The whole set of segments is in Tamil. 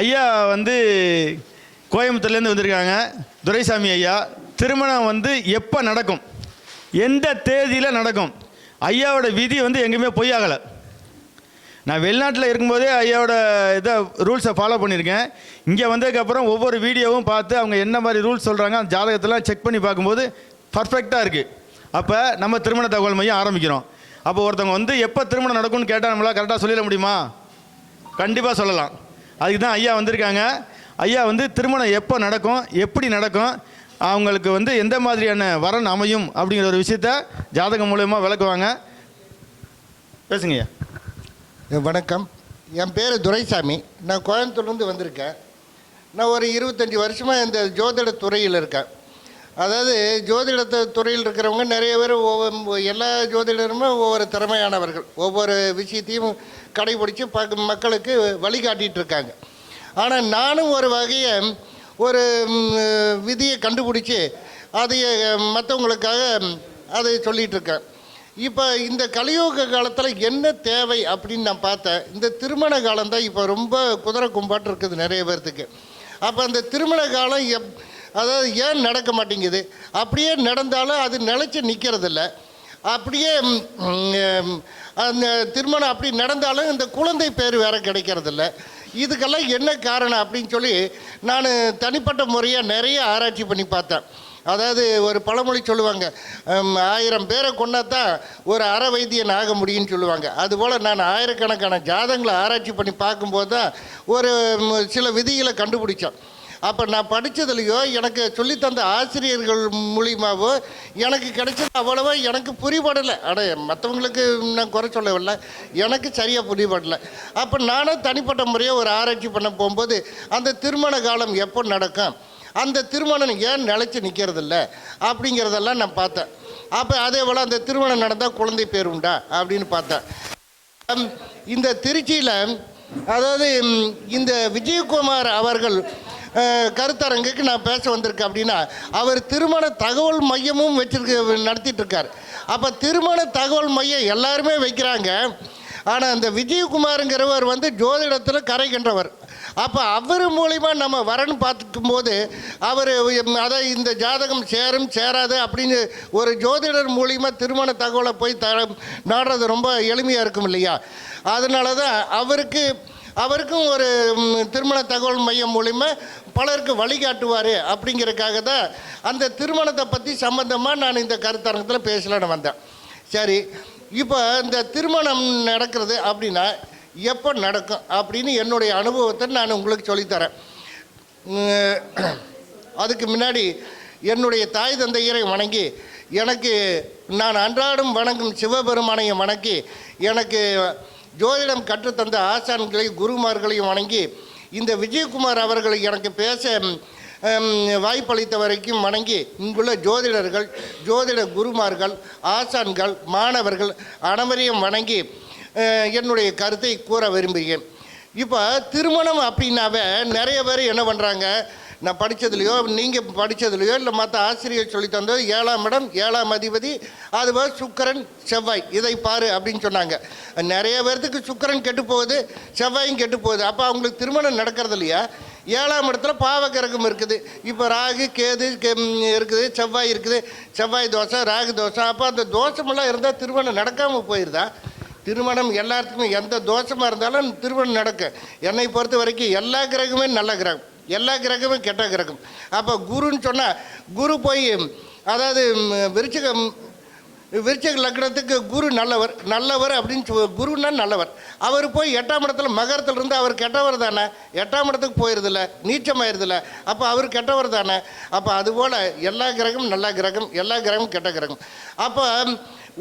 ஐயா வந்து கோயம்புத்தூர்லேருந்து வந்திருக்காங்க. துரைசாமி ஐயா திருமணம் வந்து எப்போ நடக்கும்? எந்த தேதியில் நடக்கும்? ஐயாவோட விதி வந்து எங்கேயுமே பொய்யாகலை. நான் வெளிநாட்டில் இருக்கும்போதே ஐயாவோட இதை ரூல்ஸை ஃபாலோ பண்ணியிருக்கேன். இங்கே வந்ததுக்கப்புறம் ஒவ்வொரு வீடியோவும் பார்த்து அவங்க என்ன மாதிரி ரூல்ஸ் சொல்கிறாங்க அந்த ஜாதகத்தெல்லாம் செக் பண்ணி பார்க்கும்போது பர்ஃபெக்டாக இருக்குது அப்போ நம்ம திருமண தகவல் மையம் ஆரம்பிக்கிறோம். அப்போ ஒருத்தவங்க வந்து எப்போ திருமணம் நடக்கும்னு கேட்டால் நம்மளால் கரெக்டாக சொல்லிட முடியுமா? கண்டிப்பாக சொல்லலாம். அதுக்கு தான் ஐயா வந்திருக்காங்க. ஐயா வந்து திருமணம் எப்போ நடக்கும் எப்படி நடக்கும் அவங்களுக்கு வந்து எந்த மாதிரியான வரன் அமையும் அப்படிங்கிற ஒரு விஷயத்த ஜாதகம் மூலயமா விளக்குவாங்க. பேசுங்க ஐயா. வணக்கம். என் பேர் துரைசாமி. நான் கோயம்புத்தூர்லேருந்து வந்திருக்கேன். நான் ஒரு இருபத்தஞ்சி வருஷமாக இந்த ஜோதிட துறையில் இருக்கேன். அதாவது ஜோதிட துறையில் இருக்கிறவங்க நிறைய பேர் ஒவ்வொரு எல்லா ஜோதிடருமே ஒவ்வொரு திறமையானவர்கள். ஒவ்வொரு விஷயத்தையும் கடைபிடிச்சு பக்க மக்களுக்கு வழிகாட்டிகிட்டு இருக்காங்க. ஆனால் நானும் ஒரு வகையை ஒரு விதியை கண்டுபிடிச்சி அதை மற்றவங்களுக்காக அதை சொல்லிகிட்டு இருக்கேன். இப்போ இந்த கலியுக காலத்தில் என்ன தேவை அப்படின்னு நான் பார்த்தேன். இந்த திருமண காலம் தான் இப்போ ரொம்ப குதிரை கும்பாட்டு இருக்குது நிறைய பேர்த்துக்கு. அப்போ அந்த திருமண காலம் எப் அதாவது ஏன் நடக்க மாட்டேங்குது? அப்படியே நடந்தாலும் அது நிலச்சி நிற்கிறதில்ல அப்படியே அந்த திருமணம் அப்படி நடந்தாலும் இந்த குழந்தை பேர் வேறு கிடைக்கிறதில்ல. இதுக்கெல்லாம் என்ன காரணம் அப்படின்னு சொல்லி நான் தனிப்பட்ட முறையாக நிறைய ஆராய்ச்சி பண்ணி பார்த்தேன். அதாவது ஒரு பழமொழி சொல்லுவாங்க ஆயிரம் பேரை கொண்டா தான் ஒரு அற வைத்தியன் ஆக முடியும்னு சொல்லுவாங்க. அதுபோல் நான் ஆயிரக்கணக்கான ஜாதங்களை ஆராய்ச்சி பண்ணி பார்க்கும்போது தான் ஒரு சில விதிகளை கண்டுபிடிச்சேன். அப்போ நான் படித்ததுலையோ எனக்கு சொல்லித்தந்த ஆசிரியர்கள் மூலியமாவோ எனக்கு கிடைச்சது அவ்வளவா எனக்கு புரிபடலை. அட மற்றவங்களுக்கு நான் குறை சொல்லவில்லை. எனக்கு சரியாக புரிபடலை. அப்போ நானும் தனிப்பட்ட முறையாக ஒரு ஆராய்ச்சி பண்ண போகும்போது அந்த திருமண காலம் எப்போ நடக்கும்? அந்த திருமணம் ஏன் நிலச்சி நிற்கிறதில்ல அப்படிங்கிறதெல்லாம் நான் பார்த்தேன். அப்போ அதே போல் அந்த திருமணம் நடந்தால் குழந்தை பேர் உண்டா? அப்படின்னு பார்த்தேன். இந்த திருச்சியில் அதாவது இந்த விஜயகுமார் அவர்கள் கருத்தரங்குக்கு நான் பேச வந்திருக்கேன் அப்படின்னா அவர் திருமண தகவல் மையமும் வச்சிருக்க நடத்திட்டு இருக்கார் அப்போ திருமண தகவல் மையம் எல்லாருமே வைக்கிறாங்க. ஆனால் அந்த விஜயகுமாருங்கிறவர் வந்து ஜோதிடத்தில் கரைகின்றவர் அப்போ அவர் மூலிமா நம்ம வரன்னு பார்த்துக்கும்போது அவர் அதை இந்த ஜாதகம் சேரும் சேராது அப்படின்னு ஒரு ஜோதிடர் மூலிமா திருமண தகவலை போய் த நாடுறது ரொம்ப எளிமையாக இருக்கும் இல்லையா? அதனால தான் அவருக்கு அவருக்கும் ஒரு திருமண தகவல் மையம் மூலிமா பலருக்கு வழிகாட்டுவார் அப்படிங்கிறதுக்காக தான் அந்த திருமணத்தை பற்றி சம்மந்தமாக நான் இந்த கருத்தரங்கத்தில் பேசலான்னு வந்தேன். சரி இப்போ இந்த திருமணம் நடக்கிறது அப்படின்னா எப்போ நடக்கும் அப்படின்னு என்னுடைய அனுபவத்தை நான் உங்களுக்கு சொல்லித்தரேன். அதுக்கு முன்னாடி என்னுடைய தாய் தந்தையரை வணங்கி எனக்கு நான் அன்றாடம் வணங்கும் சிவபெருமானையும் வணங்கி எனக்கு ஜோதிடம் கற்றுத்தந்த ஆசான்களையும் குருமார்களையும் வணங்கி இந்த விஜயகுமார் அவர்களை எனக்கு பேச வாய்ப்பளித்த வரைக்கும் வணங்கி இங்குள்ள ஜோதிடர்கள் ஜோதிட குருமார்கள் ஆசான்கள் மாணவர்கள் அனைவரையும் வணங்கி என்னுடைய கருத்தை கூற விரும்புகிறேன். இப்போ திருமணம் அப்படின்னாவே நிறைய பேர் என்ன பண்ணுறாங்க நான் படித்ததுலையோ நீங்கள் படித்ததுலையோ இல்லை மற்ற ஆசிரியர் சொல்லி தந்தது ஏழாம் இடம் ஏழாம் அதிபதி அதுபோல் சுக்கரன் செவ்வாய் இதை பாரு அப்படின்னு சொன்னாங்க. நிறைய பேர்த்துக்கு சுக்கரன் கெட்டு போகுது செவ்வாயும் கெட்டு போகுது. அப்போ அவங்களுக்கு திருமணம் நடக்கிறது இல்லையா? ஏழாம் இடத்துல பாவகிரகம் இருக்குது. இப்போ ராகு கேது இருக்குது செவ்வாய் இருக்குது. செவ்வாய் தோசை ராகு தோசை அப்போ அந்த தோஷமெல்லாம் இருந்தால் திருமணம் நடக்காமல் போயிருதா? திருமணம் எல்லாத்துக்குமே எந்த தோஷமாக இருந்தாலும் திருமணம் நடக்கும். என்னை பொறுத்த வரைக்கும் எல்லா கிரகமே நல்ல கிரகம். எல்லா கிரகமும் கெட்ட கிரகம். அப்போ குருன்னு சொன்னால் குரு போய் அதாவது ம், விருச்சிகம் லக்னத்துக்கு குரு நல்லவர் நல்லவர் அப்படின்னு சொ- குருன்னா நல்லவர். அவர் போய் எட்டாம் இடத்துல மகரத்தில் இருந்து அவர் கெட்டவர் தானே? எட்டாம் இடத்துக்கு போயிருதில்ல நீச்சமாயிருதில்ல. அப்போ அவர் கெட்டவர் தானே? அப்போ அதுபோல் எல்லா கிரகமும் நல்ல கிரகம் எல்லா கிரகமும் கெட்ட கிரகம். அப்போ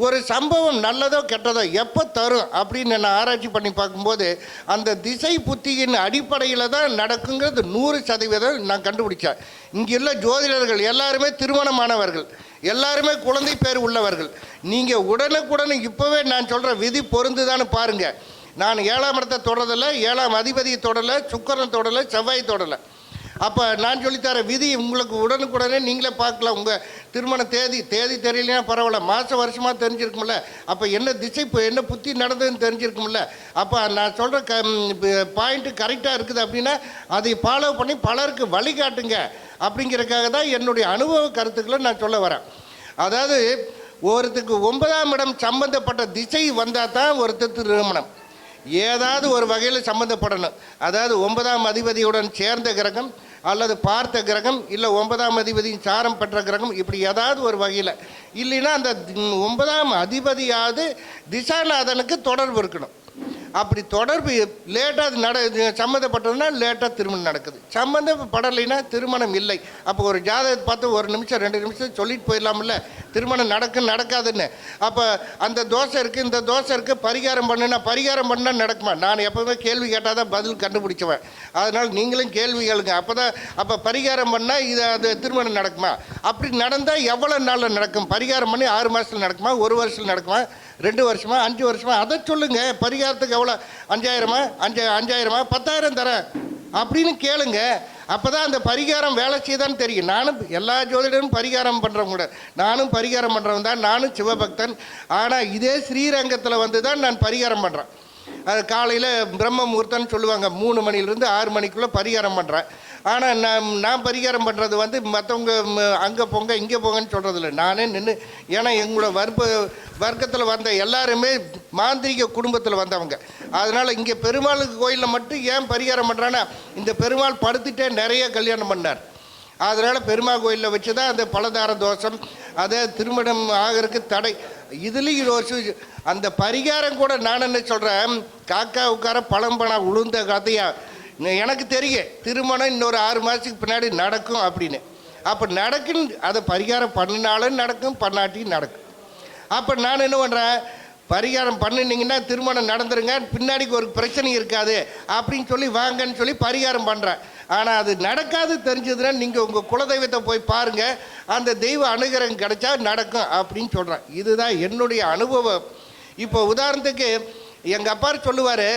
ஒரு சம்பவம் நல்லதோ கெட்டதோ எப்போ தரும் அப்படின்னு நான் ஆராய்ச்சி பண்ணி பார்க்கும்போது அந்த திசை புத்தியின் அடிப்படையில் தான் நடக்குங்கிறது நூறு சதவீதம் நான் கண்டுபிடிச்சேன். இங்கே உள்ள ஜோதிடர்கள் எல்லாருமே திருமணமானவர்கள் எல்லாருமே குழந்தை பேர் உள்ளவர்கள். நீங்கள் உடனுக்குடன் இப்போவே நான் சொல்கிற விதி பொருந்துதான்னு பாருங்கள் நான் ஏழாம் இடத்தை தொடரதில்லை ஏழாம் அதிபதியை தொடரலை சுக்கரன் தொடரலை செவ்வாய் தொடரலை. அப்போ நான் சொல்லித்தர விதி உங்களுக்கு உடனுக்குடனே நீங்களே பார்க்கலாம். உங்கள் திருமண தேதி தேதி தெரியலைன்னா பரவாயில்ல. மாதம் வருஷமாக தெரிஞ்சிருக்கும்ல. அப்போ என்ன திசை இப்போ என்ன புத்தி நடந்ததுன்னு தெரிஞ்சிருக்கும்ல. அப்போ நான் சொல்கிற க பாயிண்ட்டு கரெக்டாக இருக்குது அப்படின்னா அதை ஃபாலோ பண்ணி பலருக்கு வழிகாட்டுங்க. அப்படிங்கிறதுக்காக தான் என்னுடைய அனுபவ கருத்துக்களை நான் சொல்ல வரேன். அதாவது ஒருத்தருக்கு ஒன்பதாம் இடம் சம்பந்தப்பட்ட திசை வந்தால் தான் ஒருத்தர் திருமணம். ஏதாவது ஒரு வகையில் சம்மந்தப்படணும் அதாவது ஒன்பதாம் அதிபதியுடன் சேர்ந்த கிரகம் அல்லது பார்த்த கிரகம் இல்லை ஒன்பதாம் அதிபதியின் சாரம் பெற்ற கிரகம் இப்படி ஏதாவது ஒரு வகையில். இல்லைன்னா அந்த ஒன்பதாம் அதிபதியாவது திசாநாதனுக்கு தொடர்பு இருக்கணும். அப்படி தொடர்பு லேட்டாக அது நட இது சம்மந்தப்பட்டதுன்னா லேட்டாக திருமணம் நடக்குது. சம்மந்தப்படலைன்னா திருமணம் இல்லை. அப்போ ஒரு ஜாதகத்தை பார்த்து ஒரு நிமிஷம் ரெண்டு நிமிஷம் சொல்லிட்டு போயிடலாம்ல. திருமணம் நடக்கும் நடக்காதுன்னு. அப்போ அந்த தோசை இருக்குது இந்த தோசை இருக்குது பரிகாரம் பண்ணுனா பரிகாரம் பண்ணால் நடக்குமா? நான் எப்போவுமே கேள்வி கேட்டால் தான் பதில் கண்டுபிடிச்சவன். அதனால் நீங்களும் கேள்வி கேளுங்க. அப்போ தான் அப்போ பரிகாரம் பண்ணால் இது அது திருமணம் நடக்குமா? அப்படி நடந்தால் எவ்வளோ நாளில் நடக்கும்? பரிகாரம் பண்ணி ஆறு மாதத்தில் நடக்குமா? ஒரு வருஷத்தில் நடக்குமா? ரெண்டு வருஷமா அஞ்சு வருஷமா அதை சொல்லுங்க. பரிகாரத்துக்கு எவ்வளோ அஞ்சாயிரமா? அஞ்சு அஞ்சாயிரமா? பத்தாயிரம் தரேன். அப்படின்னு கேளுங்க. அப்போ தான் அந்த பரிகாரம் வேலை செய்தான்னு தெரியும். நானும் எல்லா ஜோதிடரும் பரிகாரம் பண்ணுறவங்க கூட. நானும் பரிகாரம் பண்ணுறவன் தான். நானும் சிவபக்தன். ஆனால் இதே ஸ்ரீரங்கத்தில் வந்து தான் நான் பரிகாரம் பண்ணுறேன் அது காலையில் பிரம்ம முகூர்த்தம்னு சொல்லுவாங்க. மூணு மணிலேருந்து ஆறு மணிக்குள்ளே பரிகாரம் பண்ணுறேன் ஆனால் நான் நான் பரிகாரம் பண்ணுறது வந்து மற்றவங்க அங்கே போங்க இங்கே போங்கன்னு சொல்கிறது இல்லை நானே நின்று ஏன்னா எங்களோட வர்ப்ப வர்க்கத்தில் வந்த எல்லாருமே மாந்திரிக குடும்பத்தில் வந்தவங்க. அதனால் இங்கே பெருமாளுக்கு கோயிலில் மட்டும் ஏன் பரிகாரம் பண்ணுறான்னா இந்த பெருமாள் படுத்துட்டே நிறைய கல்யாணம் பண்ணார். அதனால் பெருமாள் கோயிலில் வச்சு தான் அந்த பலதார தோஷம் அதை திருமணம் ஆகிறதுக்கு தடை. இதுலேயும் ஒரு அந்த பரிகாரம் கூட நான் என்ன சொல்கிறேன் காக்கா உட்கார பழம்பனா உளுந்த கதையாக எனக்கு தெரியும். திருமணம் இன்னொரு ஆறு மாதத்துக்கு பின்னாடி நடக்கும் அப்படின்னு. அப்போ நடக்குன்னு அதை பரிகாரம் பண்ணினாலும் நடக்கும் பண்ணாட்டியும் நடக்கும். அப்போ நான் என்ன பண்ணுறேன் பரிகாரம் பண்ணினீங்கன்னா திருமணம் நடந்துருங்க பின்னாடிக்கு ஒரு பிரச்சனை இருக்காது அப்படின்னு சொல்லி வாங்கன்னு சொல்லி பரிகாரம் பண்ணுறேன் ஆனால் அது நடக்காது தெரிஞ்சதுன்னா நீங்கள் உங்கள் குலதெய்வத்தை போய் பாருங்கள் அந்த தெய்வ அனுகிரகம் கிடைச்சா நடக்கும் அப்படின்னு சொல்கிறேன் இதுதான் என்னுடைய அனுபவம். இப்போ உதாரணத்துக்கு எங்கள் அப்பா சொல்லுவார்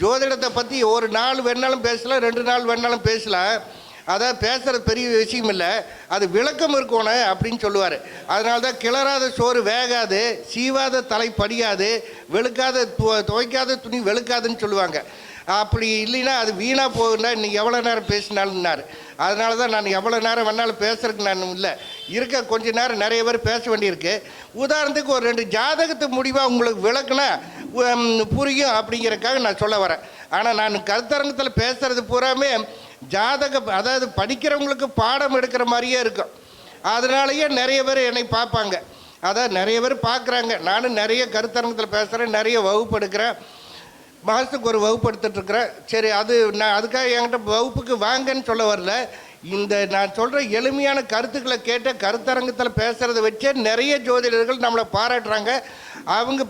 ஜோதிடத்தை பற்றி ஒரு நாள் வேணாலும் பேசலாம் ரெண்டு நாள் வேணாலும் பேசலாம். அதான் பேசுகிறது பெரிய விஷயம் இல்லை. அது விளக்கம் இருக்கணும் அப்படின்னு சொல்லுவார். அதனால தான் கிளறாத சோறு வேகாது சீவாத தலை படியாது வெளுக்காத து- துவைக்காத துணி வெளுக்காதுன்னு சொல்லுவாங்க. அப்படி இல்லைன்னா அது வீணாக போகுதுன்னா இன்றைக்கி எவ்வளோ நேரம் பேசினாலும்னாரு அதனால தான் நான் எவ்வளோ நேரம் வேணாலும் பேசுறதுக்கு நான் இல்லை. இருக்க கொஞ்ச நேரம் நிறைய பேர் பேச வேண்டியிருக்கு. உதாரணத்துக்கு ஒரு ரெண்டு ஜாதகத்து முடிவாக உங்களுக்கு விளக்குனா புரியும் அப்படிங்கிறதுக்காக நான் சொல்ல வரேன். ஆனால் நான் கருத்தரங்கத்தில் பேசுறது பூராமே ஜாதக அதாவது படிக்கிறவங்களுக்கு பாடம் எடுக்கிற மாதிரியே இருக்கும். அதனாலயே நிறைய பேர் என்னை பார்ப்பாங்க. அதான் நிறைய பேர் பார்க்குறாங்க. நானும் நிறைய கருத்தரங்கத்தில் பேசுகிறேன் நிறைய வகுப்பு எடுக்கிறேன். மாதத்துக்கு ஒரு வகுப்பு எடுத்துட்டு சரி அது நான் அதுக்காக என்கிட்ட வகுப்புக்கு வாங்கன்னு சொல்ல வரல. இந்த நான் சொல்கிற எளிமையான கருத்துக்களை கேட்ட கருத்தரங்கத்தில் பேசுகிறத வச்சே நிறைய ஜோதிடர்கள் நம்மளை பாராட்டுறாங்க. அவங்க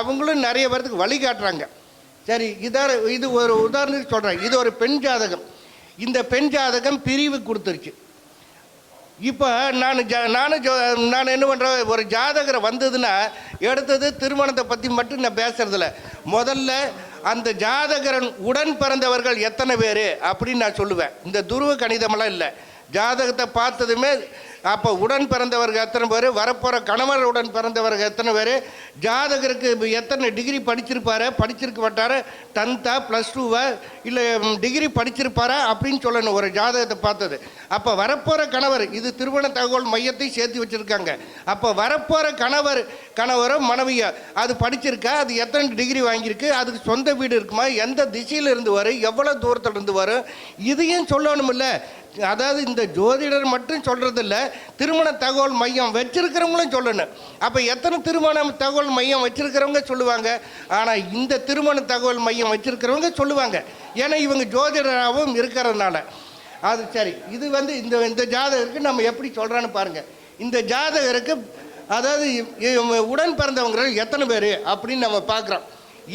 அவங்களும் நிறைய பேர்த்துக்கு வழி காட்டுறாங்க. சரி இதார இது ஒரு உதாரணத்துக்கு சொல்கிறேன் இது ஒரு பெண் ஜாதகம். இந்த பெண் ஜாதகம் பிரிவு கொடுத்துருச்சு. இப்போ நான் ஜ நானும் ஜோ நான் என்ன பண்ணுறேன் ஒரு ஜாதகரை வந்ததுன்னா எடுத்தது திருமணத்தை பற்றி மட்டும் நான் பேசுறதில்ல. முதல்ல அந்த ஜாதகரன் உடன் பிறந்தவர்கள் எத்தனை பேர்? அப்படின்னு நான் சொல்லுவேன். இந்த துருவ கணிதமெல்லாம் இல்லை. ஜாதகத்தை பார்த்ததுமே அப்போ உடன் பிறந்தவர்கள் எத்தனை பேர்? வரப்போகிற கணவர் உடன் பிறந்தவர்கள் எத்தனை பேர்? ஜாதகருக்கு எத்தனை டிகிரி படிச்சிருப்பாரு? படிச்சிருக்க மாட்டார்? டென்த்தா ப்ளஸ் டூவா இல்லை டிகிரி படிச்சிருப்பாரா? அப்படின்னு சொல்லணும். ஒரு ஜாதகத்தை பார்த்தது. அப்போ வரப்போகிற கணவர் இது திருமண தகவல் மையத்தை சேர்த்து வச்சுருக்காங்க. அப்போ வரப்போகிற கணவர் கணவரோ மனைவியோ அது படிச்சிருக்கா? அது எத்தனை டிகிரி வாங்கியிருக்கு? அதுக்கு சொந்த வீடு இருக்குமா? எந்த திசையில் இருந்து வரும் எவ்வளோ தூரத்தில் இருந்து வரும் இதையும் சொல்லணுமில்ல. அதாவது இந்த ஜோதிடர் மட்டும் சொல்கிறதில்ல திருமண தகவல் மையம் வச்சிருக்கிறவங்களும் சொல்லணும். அப்போ எத்தனை திருமண தகவல் மையம் வச்சிருக்கிறவங்க சொல்லுவாங்க. ஆனால் இந்த திருமண தகவல் மையம் வச்சிருக்கிறவங்க சொல்லுவாங்க. ஏன்னா இவங்க ஜோதிடராகவும் இருக்கிறதுனால. அது சரி. இது வந்து இந்த இந்த ஜாதகருக்கு நம்ம எப்படி சொல்கிறான்னு பாருங்கள் இந்த ஜாதகருக்கு அதாவது உடன் பிறந்தவங்க எத்தனை பேர் அப்படின்னு நம்ம பார்க்குறோம்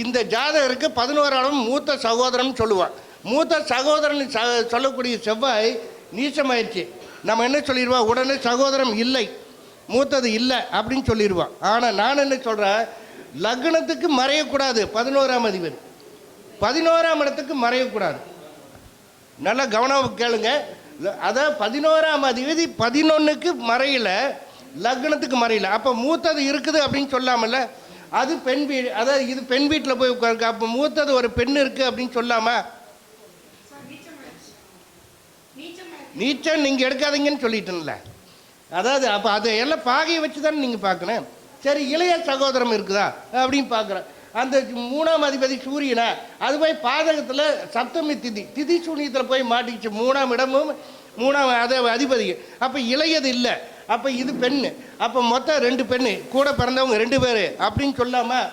இந்த ஜாதகருக்கு பதினோராளம் மூத்த சகோதரன் சொல்லுவான். மூத்த சகோதரன் ச சொல்லக்கூடிய செவ்வாய் நீச்சமாயிடுச்சு. நம்ம என்ன சொல்லிடுவோம் உடனே சகோதரம் இல்லை மூத்தது இல்லை அப்படின்னு சொல்லிடுவான் ஆனால் நான் என்ன சொல்கிறேன் லக்னத்துக்கு மறையக்கூடாது பதினோராம் அதிபர். பதினோராம் இடத்துக்கு மறையக்கூடாது. நல்லா கவனம் கேளுங்க. அதான் பதினோராம் அதிபதி பதினொன்றுக்கு மறையில லக்னத்துக்கு மறையில. அப்போ மூத்தது இருக்குது அப்படின்னு சொல்லாமல்ல? அது பெண் வீடு அதாவது இது பெண் வீட்டில் போய் உட்காருக்கு. அப்போ மூத்தது ஒரு பெண் இருக்குது அப்படின்னு சொல்லாமல் நீச்சல் நீங்கள் எடுக்காதீங்கன்னு சொல்லிட்டேன்ல. அதாவது அப்போ அதை எல்லாம் பாகையை வச்சு தானே நீங்கள் பார்க்கணும். சரி இளைய சகோதரம் இருக்குதா? அப்படின்னு பார்க்குறேன். அந்த மூணாம் அதிபதி சூரியனா? அது போய் பாதகத்தில் சப்தமி திதி திதி சூனியத்தில் போய் மாட்டிக்கிச்சு. மூணாம் இடமும் மூணாம் அதை அதிபதி. அப்போ இளையது இல்லை. அப்போ இது பெண்ணு. அப்போ மொத்தம் ரெண்டு பெண்ணு. கூட பிறந்தவங்க ரெண்டு பேர். அப்படின்னு சொல்லாமல்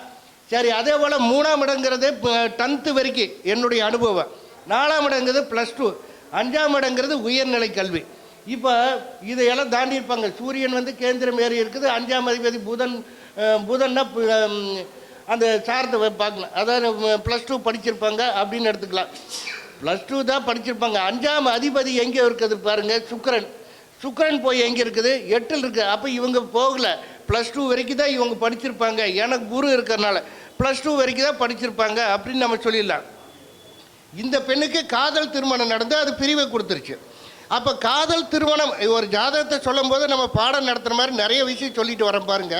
சரி அதே போல் மூணாம் இடங்கிறது டென்த்து வரைக்கும் என்னுடைய அனுபவம். நாலாம் இடங்கிறது ப்ளஸ் டூ அஞ்சாம் இடங்கிறது உயர்நிலை கல்வி. இப்போ இதையெல்லாம் தாண்டி இருப்பாங்க. சூரியன் வந்து கேந்திரம் ஏறி இருக்குது. அஞ்சாம் அதிபதி புதன் புதன்னா அந்த சாரத்தை பார்க்கலாம். அதாவது ப்ளஸ் டூ படிச்சிருப்பாங்க அப்படின்னு எடுத்துக்கலாம். ப்ளஸ் டூ தான் படிச்சிருப்பாங்க. அஞ்சாம் அதிபதி எங்கே இருக்குது பாருங்கள் சுக்கரன். சுக்கரன் போய் எங்கே இருக்குது? எட்டில் இருக்குது அப்போ இவங்க போகலை. ப்ளஸ் டூ வரைக்கும் தான் இவங்க படிச்சிருப்பாங்க. எனக்கு குரு இருக்கிறனால. ப்ளஸ் டூ வரைக்கும் தான் படிச்சிருப்பாங்க அப்படின்னு நம்ம சொல்லிடலாம். இந்த பெண்ணுக்கு காதல் திருமணம் நடந்து அது பிரிவை கொடுத்துருச்சு. அப்போ காதல் திருமணம் ஒரு ஜாதகத்தை சொல்லும்போது நம்ம பாடம் நடத்துகிற மாதிரி நிறைய விஷயம் சொல்லிட்டு வரோம் பாருங்க.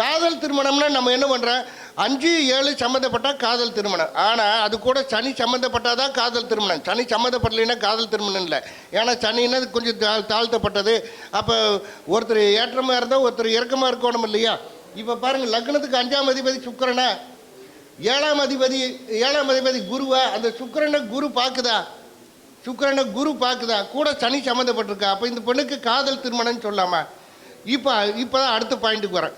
காதல் திருமணம்னா நம்ம என்ன பண்ணுறோம் அஞ்சு ஏழு சம்மந்தப்பட்டால் காதல் திருமணம். ஆனால் அது கூட சனி சம்மந்தப்பட்டால் தான் காதல் திருமணம். சனி சம்மந்தப்படலைன்னா காதல் திருமணம் இல்லை. ஏன்னா சனின்னா அது கொஞ்சம் தாழ் தாழ்த்தப்பட்டது. அப்போ ஒருத்தர் ஏற்றமாக இருந்தால் ஒருத்தர் இறக்கமாக இருக்கணும் இல்லையா? இப்போ பாருங்கள் லக்னத்துக்கு அஞ்சாம் அதிபதி சுக்கிரனா ஏழாம் அதிபதி ஏழாம் அதிபதி குருவா அந்த சுக்கரனை குரு பார்க்குதா? சுக்கிரனை குரு பார்க்குதா? கூட சனி சம்மந்தப்பட்டிருக்கா அப்போ இந்த பெண்ணுக்கு காதல் திருமணம்னு சொல்லாமா? இப்போ இப்போ தான் அடுத்த பாயிண்ட்டுக்கு வரேன்.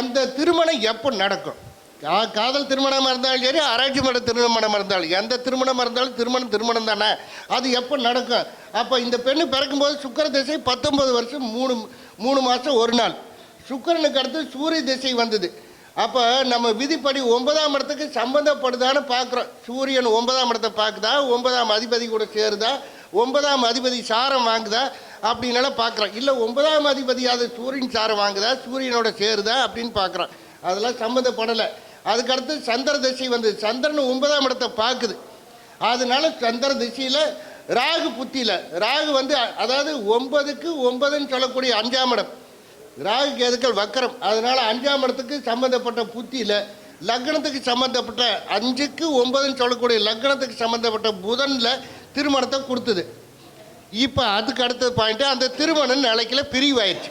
அந்த திருமணம் எப்போ நடக்கும்? கா காதல் திருமணமாக இருந்தாலும் சரி ஆராய்ச்சி மட திருமணமாக இருந்தாலும் எந்த திருமணமாக இருந்தாலும் திருமணம் திருமணம் தானே? அது எப்போ நடக்கும்? அப்போ இந்த பெண்ணு பிறக்கும்போது சுக்கிர திசை பத்தொம்பது வருஷம் மூணு மூணு மாதம் ஒரு நாள். சுக்கிரனுக்கு அடுத்து சூரிய திசை வந்தது. அப்போ நம்ம விதிப்படி ஒன்பதாம் இடத்துக்கு சம்மந்தப்படுதான்னு பார்க்குறோம் சூரியன் ஒன்பதாம் இடத்தை பார்க்குதா ஒன்பதாம் அதிபதி கூட சேருதா? ஒன்பதாம் அதிபதி சாரம் வாங்குதா? அப்படின்னாலும் பார்க்குறோம் இல்லை ஒன்பதாம் அதிபதி அது சூரியன் சாரம் வாங்குதா? சூரியனோட சேருதா? அப்படின்னு பார்க்குறோம் அதெல்லாம் சம்மந்தப்படலை அதுக்கடுத்து சந்திர திசை வந்து சந்திரன் ஒன்பதாம் இடத்தை பார்க்குது அதனால சந்திர திசையில் ராகு புத்தியில் ராகு வந்து அதாவது ஒன்பதுக்கு ஒன்பதுன்னு சொல்லக்கூடிய அஞ்சாம் இடம். ராகு கேதுக்கள் வக்கரம். அதனால் அஞ்சாம் இடத்துக்கு சம்மந்தப்பட்ட புத்தியில் லக்னத்துக்கு சம்மந்தப்பட்ட அஞ்சுக்கு ஒன்பதுன்னு சொல்லக்கூடிய லக்னத்துக்கு சம்மந்தப்பட்ட புதனில் திருமணத்தை கொடுத்தது. இப்போ அதுக்கு அடுத்த பாயிண்ட்டு அந்த திருமணம் பிரிவு பிரிவாயிடுச்சு.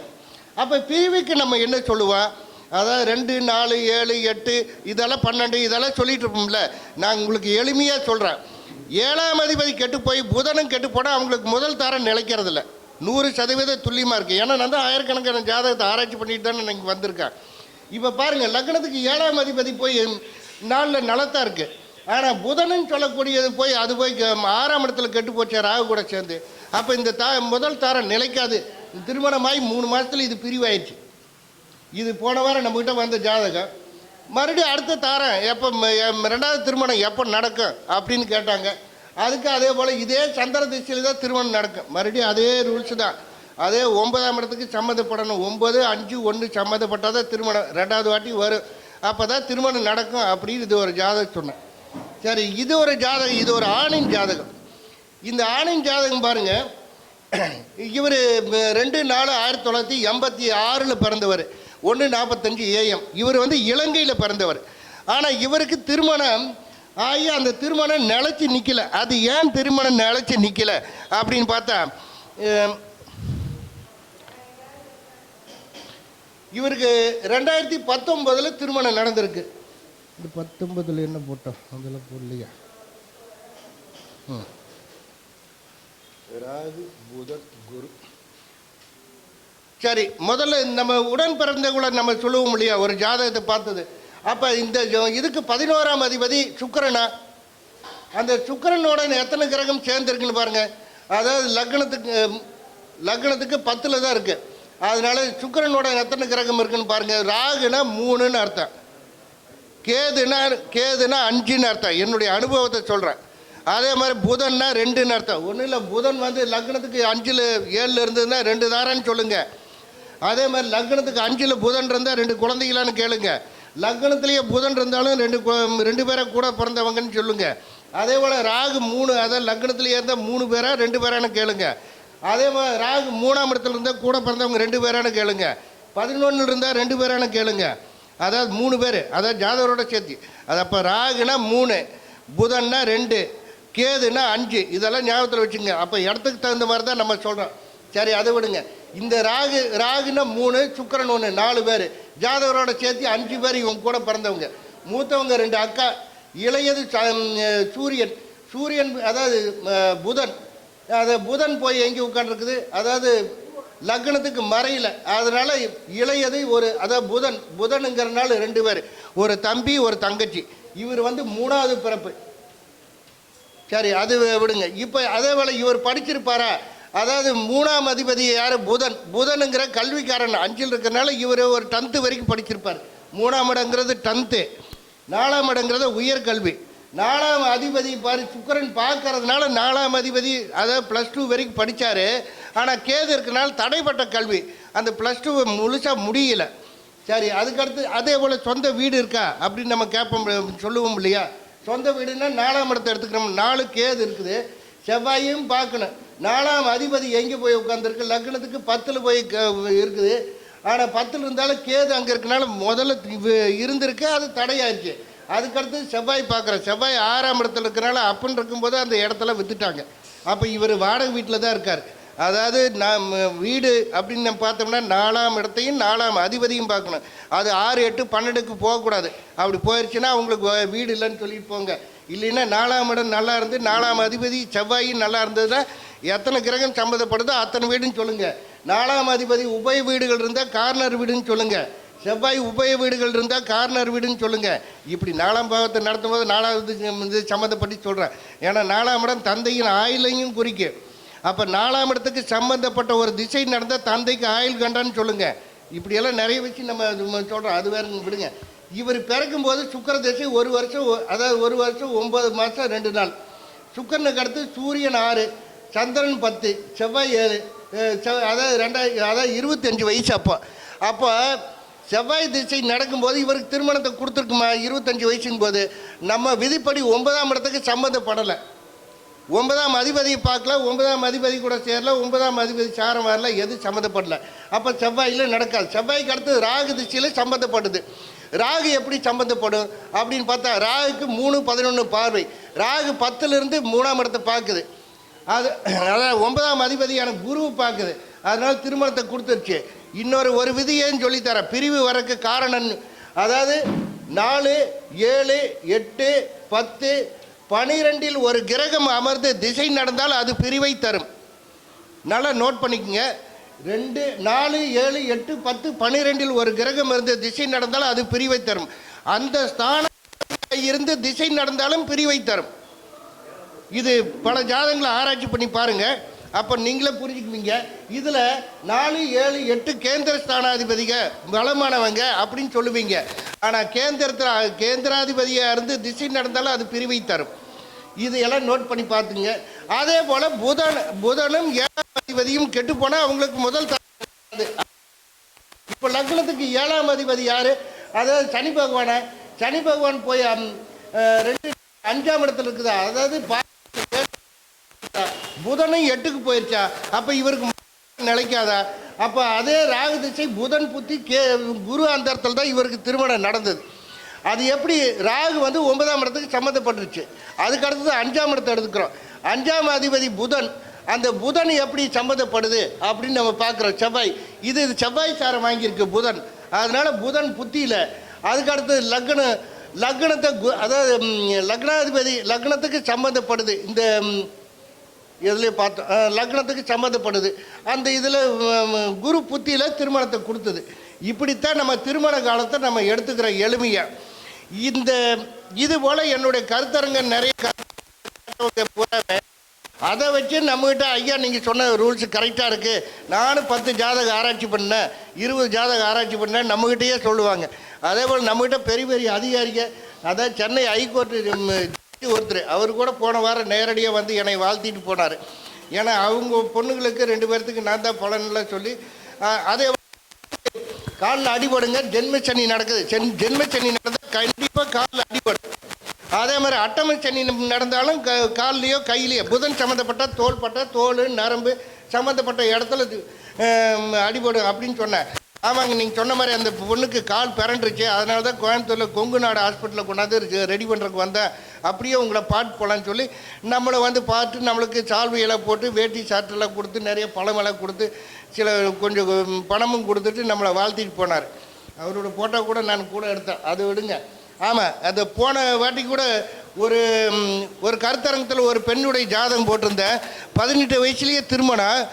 அப்போ பிரிவுக்கு நம்ம என்ன சொல்லுவோம் அதாவது ரெண்டு நாலு ஏழு எட்டு இதெல்லாம் பன்னெண்டு இதெல்லாம் சொல்லிட்டு இருப்போம்ல. நான் உங்களுக்கு எளிமையாக சொல்கிறேன் ஏழாம் அதிபதி கெட்டு போய் புதனும் கெட்டு போனால் அவங்களுக்கு முதல் தரம் நிலைக்கிறதில்ல. நூறு சதவீதம் துல்லியமாக இருக்குது ஏன்னா நான் தான் ஆயிரக்கணக்கான ஜாதகத்தை ஆராய்ச்சி பண்ணிட்டு தானே நான் இங்கே வந்திருக்கேன். இப்போ பாருங்கள் லக்னத்துக்கு ஏழாம் அதிபதி போய் நாளில் நலத்தான் இருக்குது ஆனால் புதனன்னு சொல்லக்கூடியது போய் அது போய் ஆறாம் இடத்துல கெட்டு போச்சு ராகு கூட சேர்ந்து. அப்போ இந்த தா முதல் தாரம் நிலைக்காது. திருமணமாகி மூணு மாதத்தில் இது பிரிவாயிடுச்சு. இது போன வாரம் நம்மக்கிட்ட வந்த ஜாதகம். மறுபடியும் அடுத்த தாரம் எப்போ ரெண்டாவது திருமணம் எப்போ நடக்கும் அப்படின்னு கேட்டாங்க. அதுக்கு அதே போல் இதே சந்திர திசையில் தான் திருமணம் நடக்கும். மறுபடியும் அதே ரூல்ஸ் தான். அதே ஒன்பதாம் இடத்துக்கு சம்மந்தப்படணும். ஒம்பது அஞ்சு ஒன்று சம்மந்தப்பட்டால் தான் திருமணம். ரெண்டாவது வாட்டி வரும். அப்போ தான் திருமணம் நடக்கும் அப்படின்னு இது ஒரு ஜாதகம் சொன்னேன். சரி இது ஒரு ஜாதகம் இது ஒரு ஆணின் ஜாதகம். இந்த ஆணின் ஜாதகம் பாருங்க. இவர் ரெண்டு நாலு ஆயிரத்தி தொள்ளாயிரத்தி எண்பத்தி ஆறில் பிறந்தவர். ஒன்று நாற்பத்தஞ்சு ஏஎம் இவர் வந்து இலங்கையில் பிறந்தவர். ஆனால் இவருக்கு திருமணம் ஆகி அந்த திருமணம் நிலச்சி நிற்கல அது ஏன் திருமணம் நிலச்சி நிற்கல அப்படின்னு பார்த்தா இவருக்கு ரெண்டாயிரத்தி பத்தொன்பதில் திருமணம் நடந்திருக்கு. இந்த பத்தொன்பதில் என்ன போட்டோம் அதில் போடலையா? ம். ராகு புதன் குரு. சரி முதல்ல நம்ம உடன் பிறந்தவங்கள நம்ம சொல்லுவோம் இல்லையா? ஒரு ஜாதகத்தை பார்த்தது. அப்போ இந்த இதுக்கு பதினோராம் அதிபதி சுக்கரனா? அந்த சுக்கரனோட எத்தனை கிரகம் சேர்ந்துருக்குன்னு பாருங்கள் அதாவது லக்னத்துக்கு லக்னத்துக்கு பத்தில் தான் இருக்குது அதனால சுக்கரனோட எத்தனை கிரகம் இருக்குன்னு பாருங்கள் ராகுனா மூணுன்னு அர்த்தம். கேதுனா கேதுனா அஞ்சுன்னு அர்த்தம். என்னுடைய அனுபவத்தை சொல்கிறேன் அதே மாதிரி புதன்னா ரெண்டுன்னு அர்த்தம். ஒன்றும் இல்லை புதன் வந்து லக்னத்துக்கு அஞ்சில் ஏழில் இருந்ததுன்னா ரெண்டு தாரான்னு சொல்லுங்கள் அதே மாதிரி லக்னத்துக்கு அஞ்சில் புதன் இருந்தால் ரெண்டு குழந்தைகளான்னு கேளுங்கள் லக்னத்திலேயே புதன் இருந்தாலும் ரெண்டு ரெண்டு பேரை கூட பிறந்தவங்கன்னு சொல்லுங்க. அதே போல் ராகு மூணு அதாவது லக்னத்திலேயே இருந்தால் மூணு பேராக ரெண்டு பேரானு கேளுங்க. அதே மாதிரி ராகு மூணாம் இடத்துல இருந்தால் கூட பிறந்தவங்க ரெண்டு பேரான கேளுங்க. பதினொன்றில் இருந்தால் ரெண்டு பேரான கேளுங்க. அதாவது மூணு பேர் அதாவது ஜாதகரோட சேர்த்து. அது அப்போ ராகுனா மூணு புதன்னா ரெண்டு கேதுன்னா அஞ்சு. இதெல்லாம் ஞாபகத்தில் வச்சுங்க. அப்போ இடத்துக்கு தகுந்த மாதிரி தான் நம்ம சொல்கிறோம் சரி அதை விடுங்க. இந்த ராகு ராகுனா மூணு சுக்கிரன் ஒன்று நாலு பேர். ஜாதகரோட சேர்த்து அஞ்சு பேர் இவங்க கூட பிறந்தவங்க. மூத்தவங்க ரெண்டு அக்கா இளையது ச- சூரியன். சூரியன் அதாவது புதன். அது புதன் போய் எங்கே உட்காந்துருக்குது அதாவது லக்னத்துக்கு மறையில. அதனால இளையது ஒரு அதாவது புதன் புதனுங்கிறனால ரெண்டு பேர். ஒரு தம்பி ஒரு தங்கச்சி. இவர் வந்து மூணாவது பிறப்பு. சரி அது விடுங்க. இப்போ அதே வேலை இவர் படிச்சிருப்பாரா? அதாவது மூணாம் அதிபதி யார்? புதன். புதனுங்கிற கல்விக்காரன் அஞ்சில் இருக்கிறனால இவர் ஒரு டென்த்து வரைக்கும் படிச்சிருப்பார். மூணாம் இடங்கிறது டென்த்து நாலாம் இடங்கிறது உயர்கல்வி நாலாம் அதிபதி பாரு சுக்கரன் பார்க்கறதுனால நாலாம் அதிபதி அதாவது ப்ளஸ் டூ வரைக்கும் படித்தார் ஆனால் கேது இருக்கனால தடைப்பட்ட கல்வி. அந்த ப்ளஸ் டூ முழுசாக முடியல. சரி அதுக்கடுத்து அதே போல் சொந்த வீடு இருக்கா? அப்படின்னு நம்ம கேட்போம் சொல்லுவோம் இல்லையா? சொந்த வீடுன்னா நாலாம் இடத்தை எடுத்துக்கிறோம். நாலு கேது இருக்குது. செவ்வாயும் பார்க்கணும். நாலாம் அதிபதி எங்கே போய் உட்காந்துருக்கு லக்னத்துக்கு பத்தில் போய் க- இருக்குது. ஆனால் பத்தில் இருந்தாலும் கேது அங்கே இருக்கனால முதல்ல இருந்திருக்கு அது தடையாயிருச்சு அதுக்கடுத்து செவ்வாய் பார்க்குறேன் செவ்வாய் ஆறாம் இடத்துல இருக்கனால அப்புன்னு இருக்கும்போது அந்த இடத்துல விற்றுட்டாங்க அப்போ இவர் வாடகை வீட்டில் தான் இருக்கார். அதாவது நாம் வீடு அப்படின்னு நம்ம பார்த்தோம்னா நாலாம் இடத்தையும் நாலாம் அதிபதியும் பார்க்கணும். அது ஆறு எட்டு பன்னெண்டுக்கு போகக்கூடாது. அப்படி போயிடுச்சுன்னா அவங்களுக்கு வீடு இல்லைன்னு சொல்லிட்டு போங்க. இல்லைன்னா நாலாம் இடம் நல்லா இருந்து நாலாம் அதிபதி செவ்வாயும் நல்லா இருந்ததுன்னா எத்தனை கிரகம் சம்மந்தப்படுதோ அத்தனை வீடுன்னு சொல்லுங்கள் நாலாம் அதிபதி உபய வீடுகள் இருந்தால் கார்னர் வீடுன்னு சொல்லுங்கள் செவ்வாய் உபய வீடுகள் இருந்தால் கார்னர் வீடுன்னு சொல்லுங்கள் இப்படி நாலாம் பாவத்தை நடத்தும் போது நாலாவது இது சம்மந்தப்பட்டு சொல்கிறேன் ஏன்னா நாலாம் இடம் தந்தையின் ஆயுளையும் குறிக்கும் அப்போ நாலாம் இடத்துக்கு சம்மந்தப்பட்ட ஒரு திசை நடந்தால் தந்தைக்கு ஆயுள் கண்டான்னு சொல்லுங்கள் இப்படியெல்லாம் நிறைய வச்சு நம்ம சொல்கிறோம் அது வேறு விடுங்க. இவர் பிறக்கும்போது சுக்கிர திசை ஒரு வருஷம் அதாவது ஒரு வருஷம் ஒம்பது மாதம் ரெண்டு நாள். சுக்கரனுக்கு அடுத்து சூரியன் ஆறு. சந்திரன் பத்து செவ்வாய் ஏழு அதாவது ரெண்டாயிரம் அதாவது இருபத்தஞ்சு வயசு அப்போ. அப்போ செவ்வாய் திசை நடக்கும்போது இவருக்கு திருமணத்தை கொடுத்துருக்குமா? இருபத்தஞ்சு வயசுங்க போது. நம்ம விதிப்படி ஒன்பதாம் இடத்துக்கு சம்மந்தப்படலை. ஒன்பதாம் அதிபதியை பார்க்கல ஒன்பதாம் அதிபதி கூட சேரல ஒன்பதாம் அதிபதி சாரம் வரல எது சம்மந்தப்படல. அப்போ செவ்வாயில் நடக்காது. செவ்வாய்க்கு அடுத்து ராகு திசையில் சம்மந்தப்படுது. ராகு எப்படி சம்மந்தப்படும்? அப்படின்னு பார்த்தா ராகுக்கு மூணு பதினொன்று பார்வை. ராகு பத்துலேருந்து மூணாம் இடத்தை பார்க்குது. அது அதான் ஒன்பதாம் அதிபதியான குருவை பார்க்குது. அதனால திருமணத்தை கொடுத்துருச்சு. இன்னொரு ஒரு விதியேன்னு சொல்லித்தரேன் பிரிவு வரக்கு காரணம் அதாவது நாலு ஏழு எட்டு பத்து பனிரெண்டில் ஒரு கிரகம் அமர்ந்து திசை நடந்தால் அது பிரிவை தரும். நல்லா நோட் பண்ணிக்கங்க. ரெண்டு நாலு ஏழு எட்டு பத்து பன்னிரெண்டில் ஒரு கிரகம் இருந்து திசை நடந்தால் அது பிரிவை தரும். அந்த ஸ்தானம் இருந்து திசை நடந்தாலும் பிரிவை தரும். இது பல ஜாதகங்களை ஆராய்ச்சி பண்ணி பாருங்க. அப்போ நீங்களே புரிஞ்சுக்குவீங்க. இதில் நாலு ஏழு எட்டு கேந்திர ஸ்தானாதிபதிக பலமானவங்க அப்படின்னு சொல்லுவீங்க. ஆனால் கேந்திரத்தில் கேந்திராதிபதியாக இருந்து திசை நடந்தாலும் அது பிரிவை தரும். இது எல்லாம் நோட் பண்ணி பார்த்துங்க. அதே போல் புதன் புதனும் ஏழாம் அதிபதியும் கெட்டு போனால் அவங்களுக்கு முதல் தரது இப்போ லக்னத்துக்கு ஏழாம் அதிபதி யார்? அதாவது சனி பகவானை? சனி பகவான் போய் ரெண்டு அஞ்சாம் இடத்துல இருக்குதா? அதாவது பா- புதனும் எட்டுக்கு போயிருச்சா? அப்போ இவருக்கு நிலைக்காதா? அப்போ அதே ராகு திசை புதன் புத்தி கே குரு அந்தரத்தில் தான் இவருக்கு திருமணம் நடந்தது. அது எப்படி? ராகு வந்து ஒன்பதாம் இடத்துக்கு சம்மந்தப்பட்டுருச்சு. அதுக்கு அடுத்தது அஞ்சாம் இடத்தை எடுத்துக்கிறோம். அஞ்சாம் அதிபதி புதன் அந்த புதன் எப்படி சம்மந்தப்படுது அப்படின்னு நம்ம பார்க்குறோம். செவ்வாய் இது இது செவ்வாய் சாரம் வாங்கியிருக்கு புதன். அதனால் புதன் புத்தியில். அதுக்கு அடுத்தது லக்ன லக்னத்தை கு- அதாவது லக்னாதிபதி லக்னத்துக்கு சம்மந்தப்படுது. இந்த இதுலேயே பார்த்தோம் லக்னத்துக்கு சம்மந்தப்படுது. அந்த இதில் குரு புத்தியில் திருமணத்தை கொடுத்தது. இப்படித்தான் நம்ம திருமண காலத்தை நம்ம எடுத்துக்கிற எளிமையாக இந்த இது போல் என்னுடைய கருத்தரங்க நிறைய கருத்து அதை வச்சு நம்மகிட்ட ஐயா நீங்கள் சொன்ன ரூல்ஸ் கரெக்டாக இருக்குது நானும் பத்து ஜாதக ஆராய்ச்சி பண்ணேன். இருபது ஜாதக ஆராய்ச்சி பண்ணேன் நம்மகிட்டயே சொல்லுவாங்க. அதே போல் நம்மகிட்ட பெரிய பெரிய அதிகாரிங்க அதான் சென்னை ஹைகோர்ட்டு ஒருத்தர் அவர் கூட போன வாரம் நேரடியாக வந்து என்னை வாழ்த்திட்டு போனார். ஏன்னா அவங்க பொண்ணுங்களுக்கு ரெண்டு பேர்த்துக்கு நான் தான் பலன்லாம் சொல்லி அதே காலில் அடிபடுங்க ஜென்ம சனி நடக்குது. சென் ஜென்ம சனி நடந்தால் கண்டிப்பாக காலில் அடிபடும். அதே மாதிரி அட்டமை சனி நடந்தாலும் க கால்லையோ கையிலையோ புதன் சம்மந்தப்பட்ட தோள்பட்ட தோல் நரம்பு சம்மந்தப்பட்ட இடத்துல அடிபடும் அப்படின்னு சொன்னேன். ஆமாங்க நீங்கள் சொன்ன மாதிரி அந்த பொண்ணுக்கு கால் பிறண்டுருச்சு அதனால தான் கோயம்புத்தூரில் கொங்கு நாடு ஹாஸ்பிட்டலில் கொண்டாந்து ரெடி பண்ணுறதுக்கு வந்தேன். அப்படியே உங்களை பாட்டு போகலான்னு சொல்லி நம்மளை வந்து பார்த்து நம்மளுக்கு சால்வையெல்லாம் போட்டு வேட்டி சாற்றெல்லாம் கொடுத்து நிறைய பழமெல்லாம் கொடுத்து சில கொஞ்சம் பணமும் கொடுத்துட்டு நம்மளை வாழ்த்திட்டு போனார். அவரோட ஃபோட்டோ கூட நான் கூட எடுத்தேன். அது விடுங்க. ஆமாம் அது போன வாட்டி கூட ஒரு ஒரு கருத்தரங்கத்தில் ஒரு பெண்ணுடைய ஜாதகம் போட்டிருந்தேன். பதினெட்டு வயசுலேயே திருமணம்.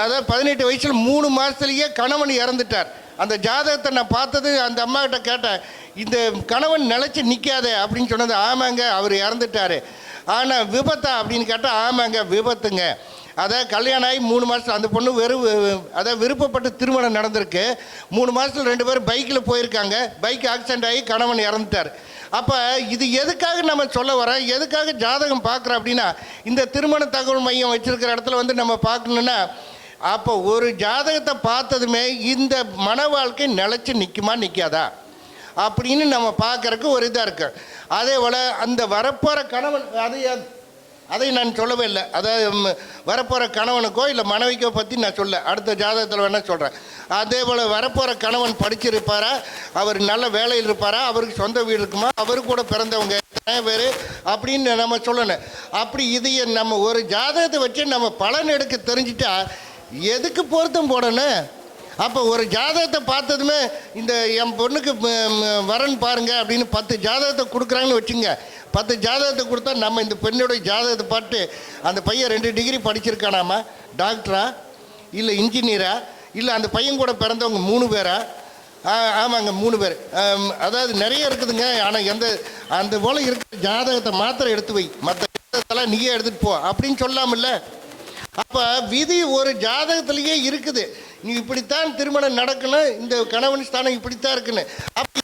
அதாவது பதினெட்டு வயசில் மூணு மாதத்துலேயே கணவன் இறந்துட்டார். அந்த ஜாதகத்தை நான் பார்த்தது அந்த அம்மா கிட்ட கேட்டேன் இந்த கணவன் நிலச்சி நிற்காதே அப்படின்னு சொன்னது ஆமாங்க அவர் இறந்துட்டார். ஆனால் விபத்தா அப்படின்னு கேட்டால் ஆமாங்க விபத்துங்க. அதான் கல்யாணம் ஆகி மூணு மாதத்தில் அந்த பொண்ணு வெறும் அதான் விருப்பப்பட்டு திருமணம் நடந்திருக்கு. மூணு மாதத்தில் ரெண்டு பேரும் பைக்கில் போயிருக்காங்க. பைக் ஆக்சிடென்ட் ஆகி கணவன் இறந்துட்டார். அப்போ இது எதுக்காக நம்ம சொல்ல வரோம் எதுக்காக ஜாதகம் பார்க்குறோம் அப்படின்னா இந்த திருமண தகவல் மையம் வச்சுருக்கிற இடத்துல வந்து நம்ம பார்க்கணுன்னா அப்போ ஒரு ஜாதகத்தை பார்த்ததுமே இந்த மன வாழ்க்கை நிலச்சி நிற்குமா நிற்காதா அப்படின்னு நம்ம பார்க்குறக்கு ஒரு இதாக இருக்குது அதே போல் அந்த வரப்போகிற கணவன் அதை அதை நான் சொல்லவே இல்லை. அதாவது வரப்போகிற கணவனுக்கோ இல்லை மனைவிக்கோ பற்றி நான் சொல்ல. அடுத்த ஜாதகத்தில் வேணால் சொல்கிறேன் அதே போல் வரப்போகிற கணவன் படிச்சிருப்பாரா? அவர் நல்ல வேலையில் இருப்பாரா? அவருக்கு சொந்த வீடு இருக்குமா? அவரு கூட பிறந்தவங்க எத்தனை பேர்? அப்படின்னு நம்ம சொல்லணும். அப்படி இதையே நம்ம ஒரு ஜாதகத்தை வச்சு நம்ம பலன் எடுக்க தெரிஞ்சிட்டா எதுக்கு பொருத்தம் போடணும்? அப்போ ஒரு ஜாதகத்தை பார்த்ததுமே இந்த என் பொண்ணுக்கு வரன் பாருங்க அப்படின்னு பத்து ஜாதகத்தை கொடுக்குறாங்கன்னு வச்சுங்க. பத்து ஜாதகத்தை கொடுத்தா நம்ம இந்த பெண்ணுடைய ஜாதகத்தை பார்த்து அந்த பையன் ரெண்டு டிகிரி படிச்சிருக்கானாமா? டாக்டரா இல்லை இன்ஜினியரா இல்லை அந்த பையன் கூட பிறந்தவங்க மூணு பேரா? ஆ, ஆமாங்க மூணு பேர். அதாவது நிறைய இருக்குதுங்க. ஆனால் எந்த அந்த போல் இருக்கிற ஜாதகத்தை மாத்திரம் எடுத்து வை. மற்ற ஜாதகத்தெல்லாம் நீயே எடுத்துகிட்டு போ அப்படின்னு சொல்லாமல்ல. அப்போ விதி ஒரு ஜாதகத்திலேயே இருக்குது. நீ இப்படித்தான் திருமணம் நடக்கணும் இந்த கணவன் ஸ்தானம் இப்படித்தான் இருக்குன்னு. அப்போ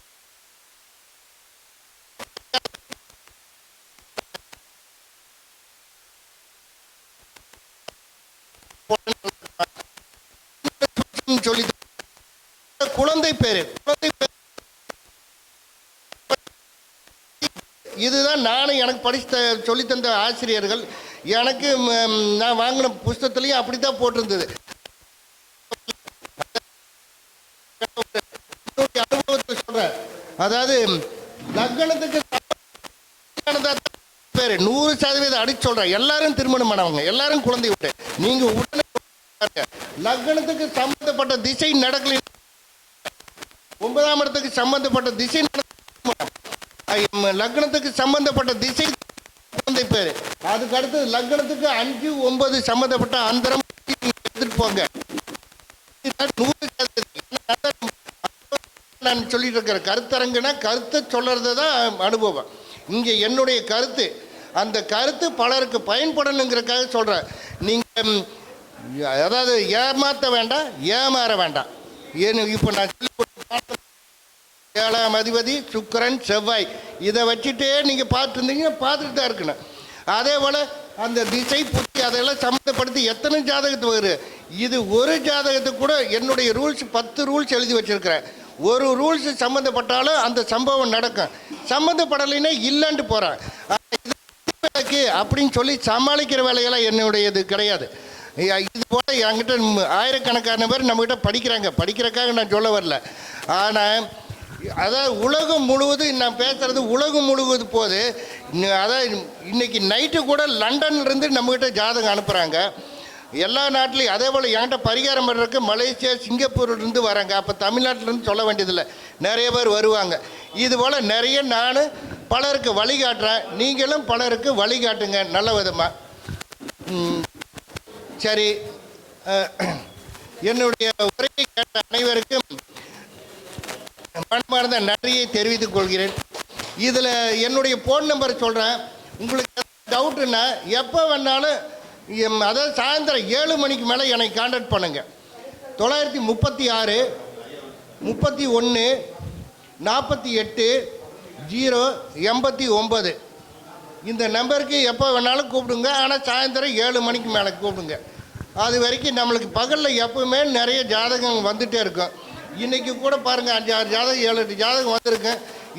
எனக்கு படித்த சொல்லித்தந்த ஆசிரியர்கள் எனக்கு நான் வாங்கின புஸ்தத்துலேயும் அப்படி தான் போட்டிருந்தது. என்னுடைய அனுபவத்தை சொல்கிறேன் அதாவது லக்னத்துக்கு பேர் நூறு சதவீதம் அடிச்சு சொல்கிறேன் எல்லாரும் திருமணம் பண்ணவங்க எல்லாரும் குழந்தை விட்டு. நீங்கள் உடனே லக்னத்துக்கு சம்மந்தப்பட்ட திசை நடக்கல ஒன்பதாம் இடத்துக்கு சம்மந்தப்பட்ட திசை நட லக்னத்துக்கு சம்பந்தப்பட்ட திசை குழந்தை பேர். அதுக்கு அடுத்தது லக்னத்துக்கு அஞ்சு ஒன்பது சம்பந்தப்பட்ட அந்தரம் எடுத்துட்டு போங்க. நூறு நான் சொல்லிட்டு இருக்கிற கருத்தரங்குனா கருத்தை சொல்றது தான் அனுபவம். இங்கே என்னுடைய கருத்து. அந்த கருத்து பலருக்கு பயன்படணுங்கிறக்காக சொல்கிறேன் நீங்கள் அதாவது ஏமாற்ற வேண்டாம் ஏமாற வேண்டாம். ஏன்னு இப்போ நான் சொல்லி ஏழாம் அதிபதி சுக்கிரன் செவ்வாய். இதை வச்சுட்டே நீங்கள் பார்த்துருந்தீங்கன்னா பார்த்துட்டு தான் இருக்கணும். அதே போல் அந்த திசை புத்தி அதெல்லாம் சம்மந்தப்படுத்தி எத்தனை ஜாதகத்து வருது இது ஒரு ஜாதகத்துக்கு கூட என்னுடைய ரூல்ஸ் பத்து ரூல்ஸ் எழுதி வச்சுருக்கிறேன். ஒரு ரூல்ஸ் சம்மந்தப்பட்டாலும் அந்த சம்பவம் நடக்கும். சம்மந்தப்படலைன்னா இல்லைன்ட்டு போகிறேன் அப்படின்னு சொல்லி சமாளிக்கிற வேலையெல்லாம் என்னுடையது கிடையாது. இது போல் என்கிட்ட ஆயிரக்கணக்கான பேர் நம்மகிட்ட படிக்கிறாங்க. படிக்கிறக்காக நான் சொல்ல வரல. ஆனால் அதாவது உலகம் முழுவதும் நான் பேசுறது உலகம் முழுவதும் போது அதாவது இன்னைக்கு நைட்டு கூட லண்டன்ல இருந்து நம்மகிட்ட ஜாதகம் அனுப்புகிறாங்க எல்லா நாட்டிலையும் அதே போல் என்கிட்ட பரிகாரம் பண்ணுறதுக்கு மலேசியா சிங்கப்பூர்லேருந்து வராங்க. அப்போ தமிழ்நாட்டிலேருந்து சொல்ல வேண்டியதில்லை. நிறைய பேர் வருவாங்க. இது போல் நிறைய நான் பலருக்கு வழிகாட்டுறேன் நீங்களும் பலருக்கு வழிகாட்டுங்க நல்ல விதமாக சரி. என்னுடைய உரையை கேட்ட அனைவருக்கும் மனமார்ந்த நன்றியை தெரிவித்துக் கொள்கிறேன். இதில் என்னுடைய ஃபோன் நம்பர் சொல்கிறேன் உங்களுக்கு டவுட்டுன்னா எப்போ வேணாலும் எம், அதாவது சாயந்தரம் ஏழு மணிக்கு மேலே என்னை காண்டாக்ட் பண்ணுங்கள் தொள்ளாயிரத்தி முப்பத்தி ஆறு முப்பத்தி ஒன்று நாற்பத்தி எட்டு ஜீரோ எண்பத்தி ஒம்பது இந்த நம்பருக்கு எப்போ வேணாலும் கூப்பிடுங்க. ஆனால் சாயந்தரம் ஏழு மணிக்கு மேலே கூப்பிடுங்க. அது வரைக்கும் நம்மளுக்கு பகலில் எப்பவுமே நிறைய ஜாதகம் வந்துகிட்டே இருக்கும். இன்றைக்கி கூட பாருங்கள் அஞ்சு ஆறு ஜாதகம் ஏழு எட்டு ஜாதகம் வந்திருக்கு.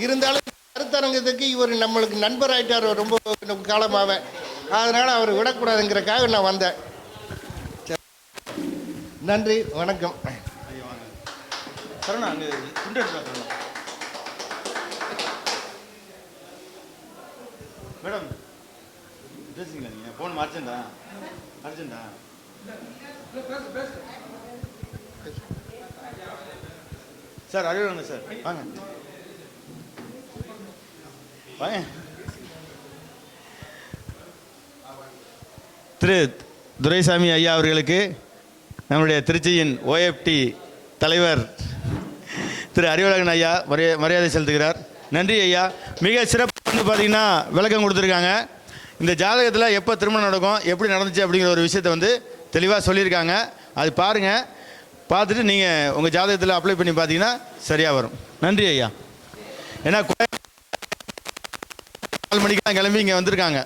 இருந்தாலும் கருத்தரங்கத்துக்கு இவர் நம்மளுக்கு நண்பர் ஆயிட்டார் ரொம்ப காலமாகவே அதனால் அவர் விடக்கூடாதுங்கிறக்காக நான் வந்தேன். சரி. நன்றி வணக்கம். சரவணா அங்கே துண்டு எடுத்து. மேடம் பேசுங்களா நீங்கள் ஃபோன் அர்ஜென்டா அர்ஜென்டா சார் அறிவுங்க சார். வாங்க. வாங்க. திரு துரைசாமி ஐயா அவர்களுக்கு நம்முடைய திருச்சியின் ஓஎஃப்டி தலைவர் திரு அறிவழகன் ஐயா மரியா மரியாதை செலுத்துகிறார். நன்றி ஐயா. மிக சிறப்பாக வந்து பார்த்தீங்கன்னா விளக்கம் கொடுத்துருக்காங்க. இந்த ஜாதகத்தில் எப்போ திருமணம் நடக்கும் எப்படி நடந்துச்சு அப்படிங்கிற ஒரு விஷயத்தை வந்து தெளிவாக சொல்லியிருக்காங்க. அது பாருங்கள் பார்த்துட்டு நீங்கள் உங்கள் ஜாதகத்தில் அப்ளை பண்ணி பார்த்தீங்கன்னா சரியாக வரும். நன்றி ஐயா. ஏன்னா நாலு மணிக்கெல்லாம் கிளம்பி இங்கே வந்திருக்காங்க.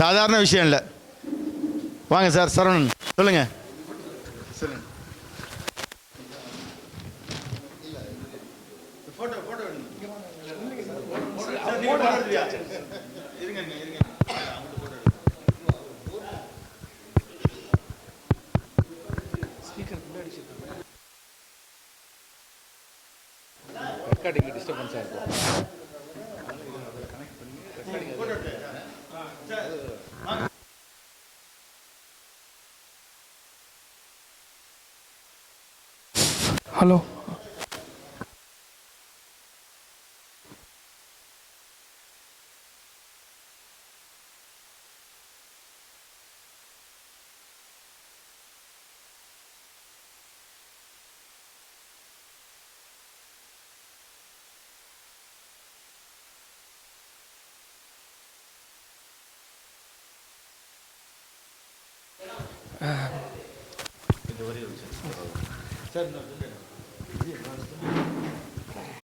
சாதாரண விஷயம் இல்லை. வாங்க சார் சரவணன் சொல்லுங்கள் சொல்லுங்கள் ஃபோட்டோ ஃபோட்டோ ரெக்கார்டிங் டிஸ்டர்பன்ஸாக இருக்கும். ஹலோ 真的真的。